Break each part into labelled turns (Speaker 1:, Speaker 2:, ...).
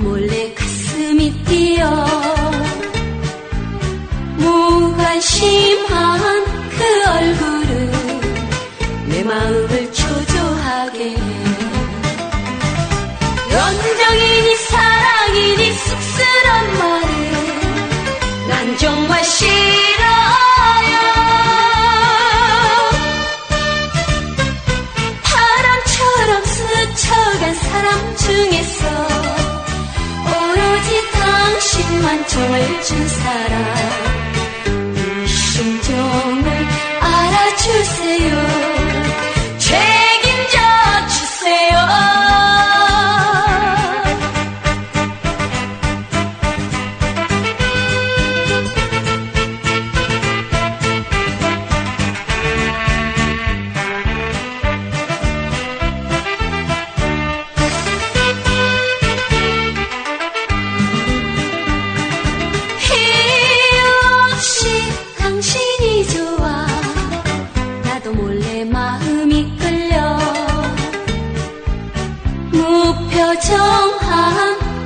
Speaker 1: 몰래 가슴이 뛰어. 무관심한 그 얼굴은 내 마음을 초조하게 해. 연정이니 사랑이니 쑥스런 말은 난 정말 싫어요. 바람처럼 스쳐간 사람 중에서 정을 준 사람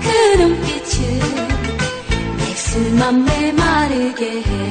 Speaker 1: 그 눈빛은 내 술만 메마르게 해